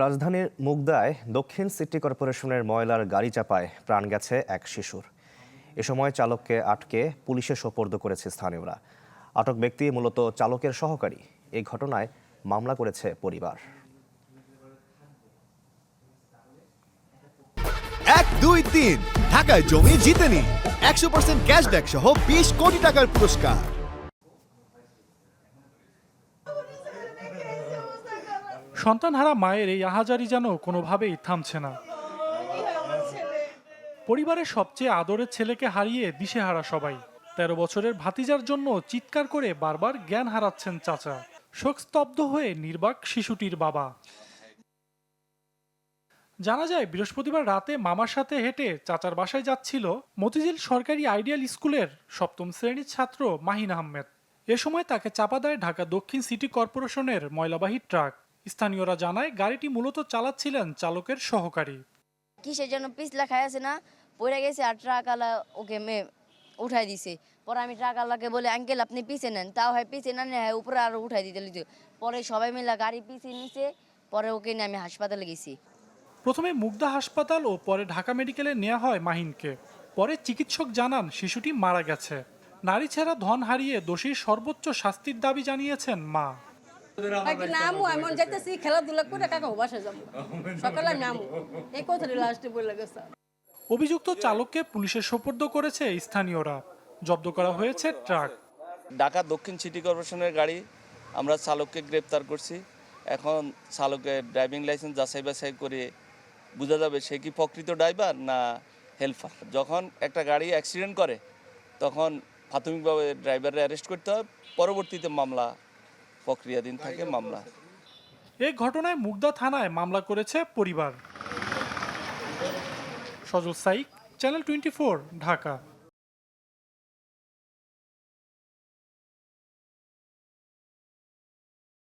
রাজধানীর মুগদায় দক্ষিণ সিটি কর্পোরেশনের ময়লার গাড়ি চাপায় প্রাণ গেছে এক শিশুর। এ সময় চালককে আটকে পুলিশে সোপর্দ করেছে স্থানীয়রা। আটক ব্যক্তি মূলত চালকের সহকারী। এই ঘটনায় মামলা করেছে পরিবার। এক, দুই, তিন। ঢাকায় জমি জিতে নিন একশো পার্সেন্ট ক্যাশব্যাক সহ বিশ কোটি টাকার পুরস্কার। সন্তানহারা মায়ের এই আহাজারি যেন কোনোভাবেই থামছে না। পরিবারের সবচেয়ে আদরের ছেলেকে হারিয়ে দিশেহারা সবাই। তেরো বছরের ভাতিজার জন্য চিৎকার করে বারবার জ্ঞান হারাচ্ছেন চাচা। শোকস্তব্ধ হয়ে নির্বাক শিশুটির বাবা। জানা যায়, বৃহস্পতিবার রাতে মামার সাথে হেঁটে চাচার বাসায় যাচ্ছিল মতিঝিল সরকারি আইডিয়াল স্কুলের সপ্তম শ্রেণির ছাত্র মাহিন আহমেদ। এ সময় তাকে চাপা দেয় ঢাকা দক্ষিণ সিটি কর্পোরেশনের ময়লাবাহী ট্রাক। স্থানীয়রা জানায় গাড়িটি মূলত চালাচ্ছিলেন চালকের সহকারী। কিসের জন্য পিছলা খাই আছে না? পড়ে গেছে আর ট্রাকওয়ালা ওকে মে উঠাই দিছে। পরে আমি ট্রাকওয়ালাকে বলে আঙ্কেল আপনি পিছে নেন। তাও হয় পিছে না নেয় উপরে আরও উঠাই দিতে লিতে পরে সবাই মিলে গাড়ি পিছিয়ে নিছে পরে ওকে নিয়ে আমি হাসপাতালে গেছি। প্রথমে মুগদা হাসপাতাল ও পরে ঢাকা মেডিকেলে নেওয়া হয় মাহিনকে। পরে চিকিৎসক জানান শিশুটি মারা গেছে। নারী ছাড়া ধন হারিয়ে দোষীর সর্বোচ্চ শাস্তির দাবি জানিয়েছেন মা। নাকি নামু এমন যাইতেছি খেলাধুলা করে কাকা বাসা যাব। সকালে আমি এই কথাটি লাস্টে বলে গেছে অভিযুক্ত চালককে পুলিশের সোপর্দ করেছে স্থানীয়রা। জব্দ করা হয়েছে ট্রাক। ঢাকা দক্ষিণ সিটি কর্পোরেশনের গাড়ি আমরা চালককে গ্রেপ্তার করছি। এখন চালকের ড্রাইভিং লাইসেন্স যাচাই বাছাই করে বোঝা যাবে সে কি প্রকৃত ড্রাইভার না হেল্পার। যখন একটা গাড়ি অ্যাক্সিডেন্ট করে তখন প্রাথমিকভাবে ড্রাইভারে অ্যারেস্ট করতে হয়। পরবর্তীতে মামলা প্রক্রিয়াধীন থাকে মামলা। এই ঘটনায় মুগদা থানায় মামলা করেছে পরিবার। Sajal Saik, channel twenty Dhaka.